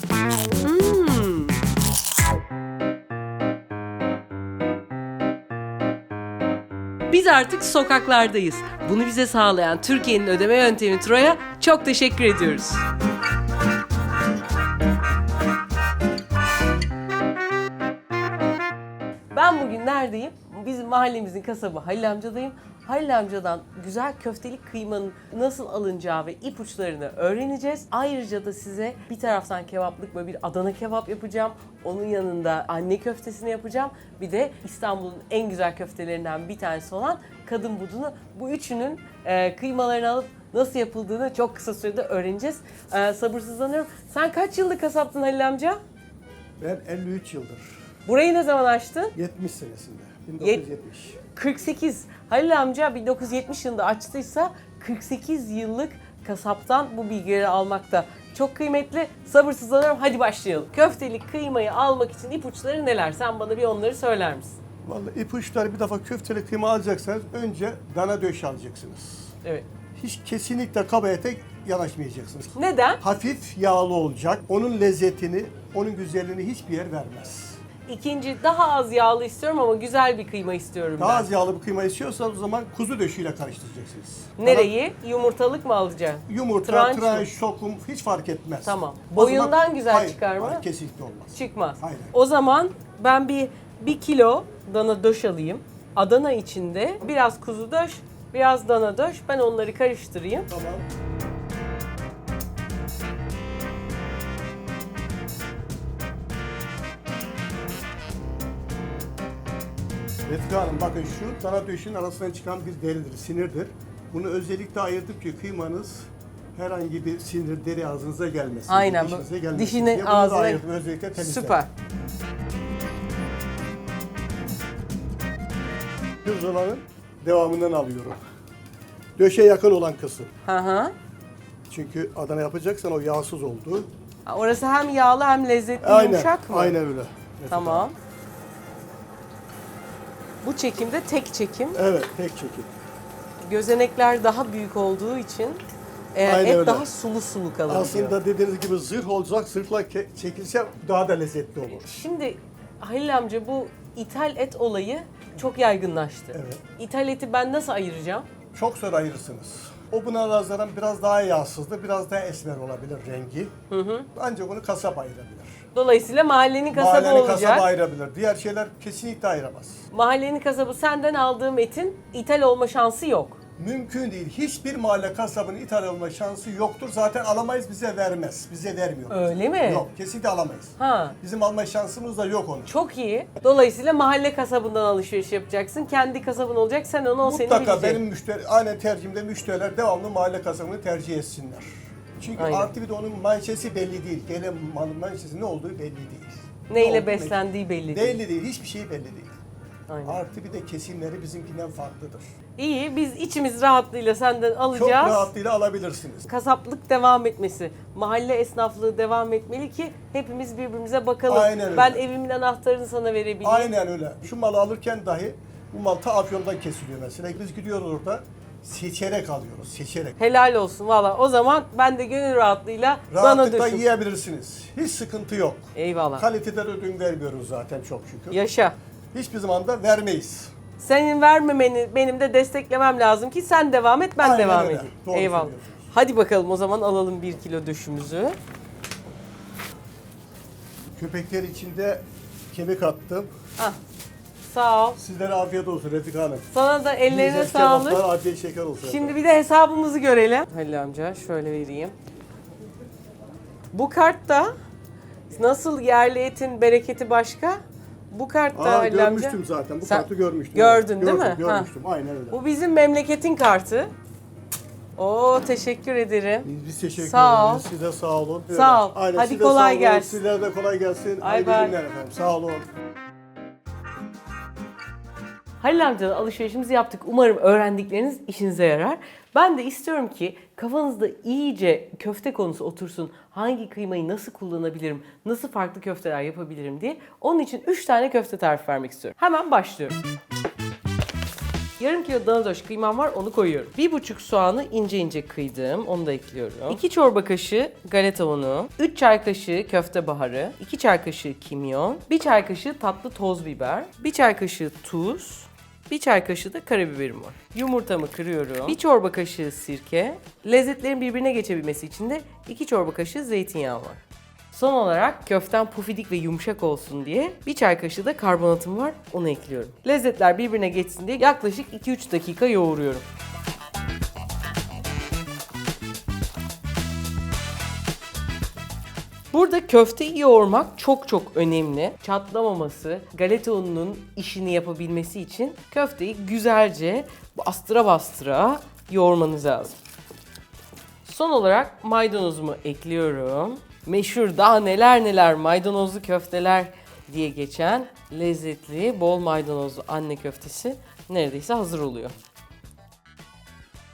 Hmm. Biz artık sokaklardayız. Bunu bize sağlayan Türkiye'nin ödeme yöntemi Troy'a çok teşekkür ediyoruz. Bizim mahallemizin kasabı Halil amcadayım. Halil amcadan güzel köftelik kıymanın nasıl alınacağı ve ipuçlarını öğreneceğiz. Ayrıca da size bir taraftan kebaplık böyle bir Adana kebap yapacağım. Onun yanında anne köftesini yapacağım. Bir de İstanbul'un en güzel köftelerinden bir tanesi olan kadın budunu. Bu üçünün e, kıymalarını alıp nasıl yapıldığını çok kısa sürede öğreneceğiz. E, sabırsızlanıyorum. Sen kaç yıllık kasaptın Halil amca? Ben 53 yıldır. Burayı ne zaman açtın? 70 senesinde. 1970. 48. Halil amca 1970 yılında açtıysa 48 yıllık kasaptan bu bilgileri almakta çok kıymetli. Sabırsızlanıyorum. Hadi başlayalım. Köftelik kıymayı almak için ipuçları neler? Sen bana bir onları söyler misin? Vallahi ipuçları bir defa köfteli kıyma alacaksanız önce dana döş alacaksınız. Evet. Hiç kesinlikle kaba ete yanaşmayacaksınız. Neden? Hafif yağlı olacak. Onun lezzetini, onun güzelliğini hiçbir yer vermez. İkinci daha az yağlı istiyorum ama güzel bir kıyma istiyorum Daha ben. az yağlı bir kıyma istiyorsanız o zaman kuzu döşüyle karıştıracaksınız. Nereyi? Yumurtalık mı alacaksın? Yumurta, Tranç tranş, mı? sokum hiç fark etmez. Tamam. O Boyundan güzel Hayır, çıkar mı? hayır, kesinlikle olmaz. Çıkmaz. Hayır. O zaman ben bir bir kilo dana döş alayım. Adana içinde biraz kuzu döş, biraz dana döş. Ben onları karıştırayım. Tamam. Refika Hanım bakın şu dana döşün arasından çıkan bir deridir, sinirdir. Bunu özellikle ayırdık ki kıymanız herhangi bir sinir deri ağzınıza gelmesin. Aynen, dişinize gelmesin dişini diye bunu da ağzına- ayırdım, özellikle temizledim. Süper. Pirzolanın devamından alıyorum. Döşe yakın olan kısım. Hı hı. Çünkü Adana yapacaksan o yağsız oldu. Orası hem yağlı hem lezzetli Aynen, yumuşak mı? aynen öyle. Tamam. Bu çekimde tek çekim. Evet, tek çekim. Gözenekler daha büyük olduğu için e, Aynen et öyle. daha sulu sulu kalır Aslında diyor. dediğiniz gibi zırh olacak, zırhla ke- çekilse daha da lezzetli olur. Şimdi Halil amca bu ithal et olayı çok yaygınlaştı. Evet. İthal eti ben nasıl ayıracağım? Çok zor ayırırsınız. O buna nazaran biraz daha yağsızdır, biraz daha esmer olabilir rengi. Ancak onu kasap ayırabilir. Dolayısıyla mahallenin kasabı Mahallenin olacak. kasabı ayırabilir. Diğer şeyler kesinlikle ayıramaz. Mahallenin kasabı senden aldığım etin ithal olma şansı yok. Mümkün değil. Hiçbir mahalle kasabının ithal olma şansı yoktur. Zaten alamayız, bize vermez. Bize vermiyor. Öyle mi? Yok, kesinlikle alamayız. Ha. Bizim alma şansımız da yok onun. Çok iyi. Dolayısıyla mahalle kasabından alışveriş yapacaksın. Kendi kasabın olacak. Sen onu o seni Mutlaka bilecek. benim müşteri, aynen tercihimde müşteriler devamlı mahalle kasabını tercih etsinler. Çünkü Aynen. artı bir de onun manşesi belli değil. Gelen malın manşesi ne olduğu belli değil. Ne Neyle olduğu beslendiği belli belli, değil. belli değil. Hiçbir şey belli değil. Aynen. Artı bir de kesimleri bizimkinden farklıdır. İyi. Biz içimiz rahatlığıyla senden Çok alacağız. rahatlığıyla alabilirsiniz. Kasaplık devam etmesi, mahalle esnaflığı devam etmeli ki hepimiz birbirimize bakalım. Aynen öyle. Ben evimin anahtarını sana verebileyim. Aynen öyle. Şu malı alırken dahi bu mal ta Afyon'dan kesiliyor mesela. Biz gidiyoruz orada seçerek alıyoruz. Seçerek. Helal olsun valla. O zaman ben de gönül rahatlığıyla bana Rahatlıkla düşün. yiyebilirsiniz. Hiç sıkıntı yok. Eyvallah. Kaliteden ödün vermiyoruz zaten çok şükür. Yaşa. Hiçbir zaman da vermeyiz. Senin vermemeni benim de desteklemem lazım ki sen devam et ben Aynen devam öyle. edeyim. Doğru Eyvallah. söylüyorsunuz. Hadi bakalım o zaman alalım bir kilo döşümüzü. Köpekler içinde kemik attım. Ah, sağ ol. Sizlere afiyet olsun Refika Hanım. Sana da ellerine sağlık. kebaplar, afiyet şeker olsun. Şimdi bir de hesabımızı görelim. Halil amca şöyle vereyim. Bu kartta nasıl yerli etin bereketi başka? Bu kartta Aa, Halil amca. görmüştüm zaten. Bu Sen kartı görmüştüm. Gördün Evet, değil gördüm, mi? Ha. Görmüştüm. Aynen öyle. Bu bizim memleketin kartı. Oo teşekkür ederim. Biz, biz teşekkür Sağ ederiz. Size sağ olun. Sağ ol. Aynen, Hadi size kolay sağ olun. gelsin. Sizlere de kolay gelsin. Ay Hayırlı bay. günler efendim. Sağ olun. Halil amcadan alışverişimizi yaptık. Umarım öğrendikleriniz işinize yarar. Ben de istiyorum ki kafanızda iyice köfte konusu otursun. Hangi kıymayı nasıl kullanabilirim, nasıl farklı köfteler yapabilirim diye. Onun için 3 tane köfte tarifi vermek istiyorum. Hemen başlıyorum. Yarım kilo dana döş kıymam var onu koyuyorum. Bir buçuk soğanı ince ince kıydım onu da ekliyorum. 2 çorba kaşığı galeta unu, 3 çay kaşığı köfte baharı, 2 çay kaşığı kimyon, 1 çay kaşığı tatlı toz biber, 1 çay kaşığı tuz, bir çay kaşığı da karabiberim var. Yumurtamı kırıyorum. Bir çorba kaşığı sirke. Lezzetlerin birbirine geçebilmesi için de iki çorba kaşığı zeytinyağı var. Son olarak köften pufidik ve yumuşak olsun diye bir çay kaşığı da karbonatım var. Onu ekliyorum. Lezzetler birbirine geçsin diye yaklaşık 2-3 dakika yoğuruyorum. Burada köfteyi yoğurmak çok çok önemli. Çatlamaması, galeta ununun işini yapabilmesi için köfteyi güzelce bastıra bastıra yoğurmanız lazım. Son olarak maydanozumu ekliyorum. Meşhur daha neler neler maydanozlu köfteler diye geçen lezzetli bol maydanozlu anne köftesi neredeyse hazır oluyor.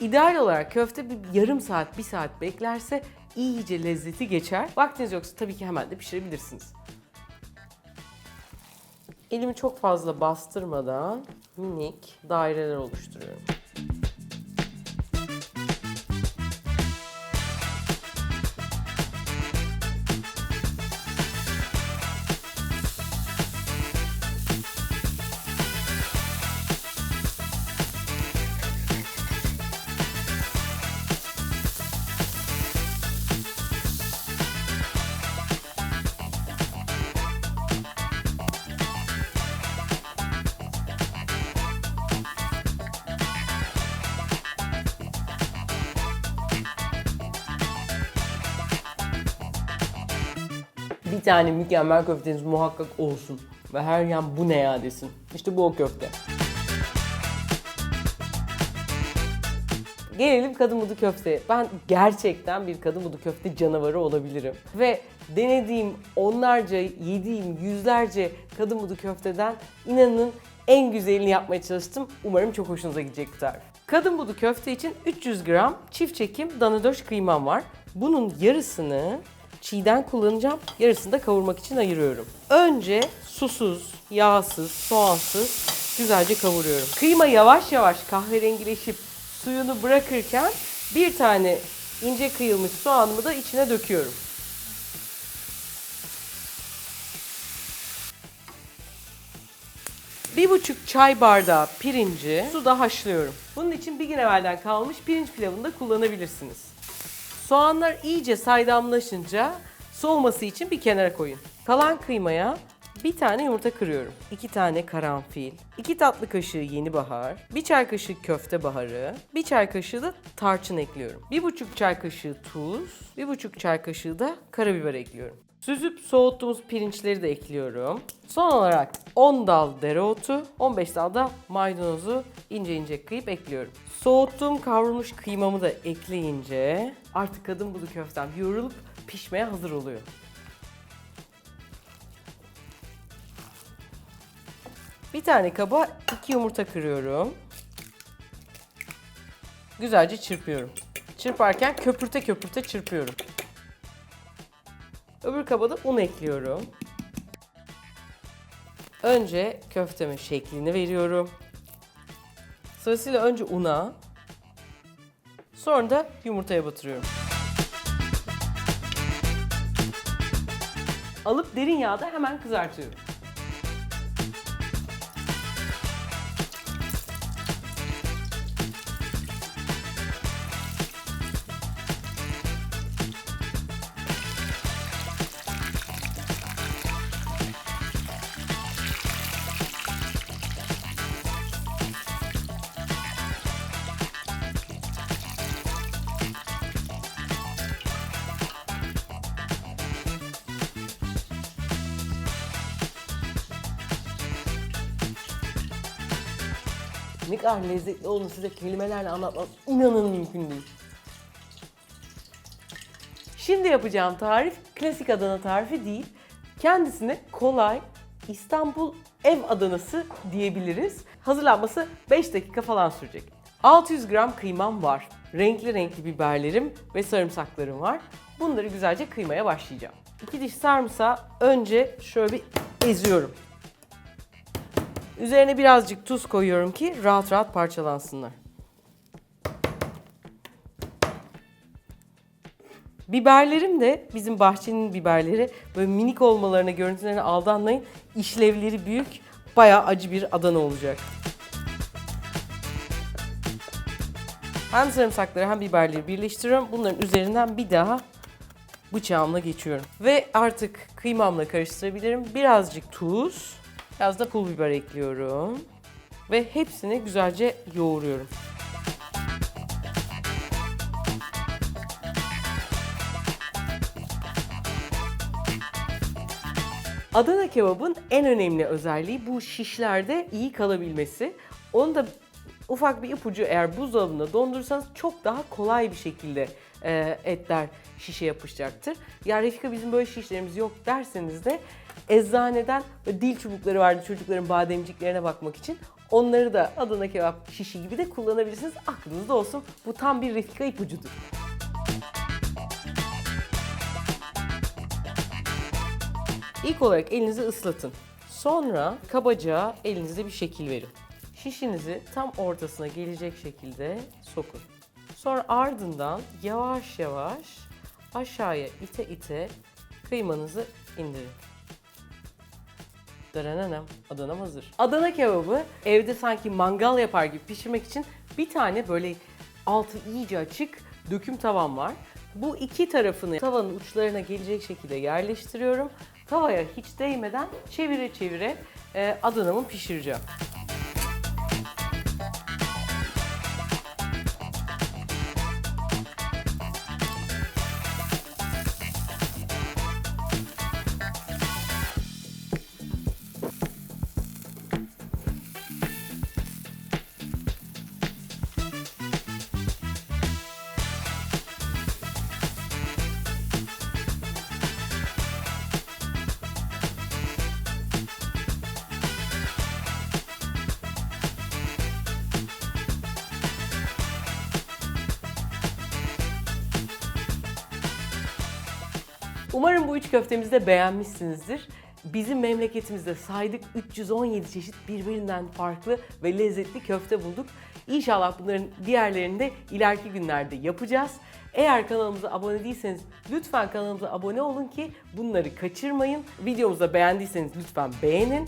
İdeal olarak köfte bir yarım saat, bir saat beklerse iyice lezzeti geçer. Vaktiniz yoksa tabii ki hemen de pişirebilirsiniz. Elimi çok fazla bastırmadan minik daireler oluşturuyorum. Bir tane mükemmel köfteniz muhakkak olsun. Ve her yan bu ne ya desin. İşte bu o köfte. Gelelim kadın budu köfteye. Ben gerçekten bir kadın budu köfte canavarı olabilirim. Ve denediğim onlarca, yediğim yüzlerce kadın budu köfteden inanın en güzelini yapmaya çalıştım. Umarım çok hoşunuza gidecek bu tarif. Kadın budu köfte için 300 gram çift çekim dana kıymam var. Bunun yarısını çiğden kullanacağım. Yarısını da kavurmak için ayırıyorum. Önce susuz, yağsız, soğansız güzelce kavuruyorum. Kıyma yavaş yavaş kahverengileşip suyunu bırakırken bir tane ince kıyılmış soğanımı da içine döküyorum. Bir buçuk çay bardağı pirinci suda haşlıyorum. Bunun için bir gün evvelden kalmış pirinç pilavını da kullanabilirsiniz. Soğanlar iyice saydamlaşınca soğuması için bir kenara koyun. Kalan kıymaya bir tane yumurta kırıyorum. iki tane karanfil, iki tatlı kaşığı yeni bahar, bir çay kaşığı köfte baharı, bir çay kaşığı da tarçın ekliyorum. Bir buçuk çay kaşığı tuz, bir buçuk çay kaşığı da karabiber ekliyorum. Süzüp soğuttuğumuz pirinçleri de ekliyorum. Son olarak 10 dal dereotu, 15 dal da maydanozu ince ince kıyıp ekliyorum. Soğuttuğum kavrulmuş kıymamı da ekleyince artık kadın budu köftem yoğrulup pişmeye hazır oluyor. Bir tane kaba iki yumurta kırıyorum. Güzelce çırpıyorum. Çırparken köpürte köpürte çırpıyorum. Öbür kaba da un ekliyorum. Önce köfteme şeklini veriyorum. Sırasıyla önce una, sonra da yumurtaya batırıyorum. Alıp derin yağda hemen kızartıyorum. Ne kadar lezzetli olduğunu size kelimelerle anlatmak inanın mümkün değil. Şimdi yapacağım tarif klasik Adana tarifi değil. Kendisine kolay İstanbul ev Adanası diyebiliriz. Hazırlanması 5 dakika falan sürecek. 600 gram kıymam var. Renkli renkli biberlerim ve sarımsaklarım var. Bunları güzelce kıymaya başlayacağım. 2 diş sarımsağı önce şöyle bir eziyorum. Üzerine birazcık tuz koyuyorum ki rahat rahat parçalansınlar. Biberlerim de bizim bahçenin biberleri böyle minik olmalarına, görüntülerine aldanmayın. İşlevleri büyük, bayağı acı bir Adana olacak. Hem sarımsakları hem biberleri birleştiriyorum. Bunların üzerinden bir daha bıçağımla geçiyorum. Ve artık kıymamla karıştırabilirim. Birazcık tuz, biraz da pul biber ekliyorum. Ve hepsini güzelce yoğuruyorum. Adana kebabın en önemli özelliği bu şişlerde iyi kalabilmesi. Onu da ufak bir ipucu eğer buzdolabında dondurursanız çok daha kolay bir şekilde e, etler şişe yapışacaktır. Ya Refika bizim böyle şişlerimiz yok derseniz de eczaneden dil çubukları vardı çocukların bademciklerine bakmak için. Onları da Adana kebap şişi gibi de kullanabilirsiniz. Aklınızda olsun. Bu tam bir Refika ipucudur. İlk olarak elinizi ıslatın. Sonra kabaca elinize bir şekil verin. Şişinizi tam ortasına gelecek şekilde sokun. Sonra ardından yavaş yavaş aşağıya ite ite kıymanızı indirin. Darananam, Adana'm hazır. Adana kebabı evde sanki mangal yapar gibi pişirmek için bir tane böyle altı iyice açık döküm tavam var. Bu iki tarafını tavanın uçlarına gelecek şekilde yerleştiriyorum. Tavaya hiç değmeden çevire çevire e, Adana'mı pişireceğim. Umarım bu üç köftemizi de beğenmişsinizdir. Bizim memleketimizde saydık 317 çeşit birbirinden farklı ve lezzetli köfte bulduk. İnşallah bunların diğerlerini de ileriki günlerde yapacağız. Eğer kanalımıza abone değilseniz lütfen kanalımıza abone olun ki bunları kaçırmayın. Videomuzu beğendiyseniz lütfen beğenin.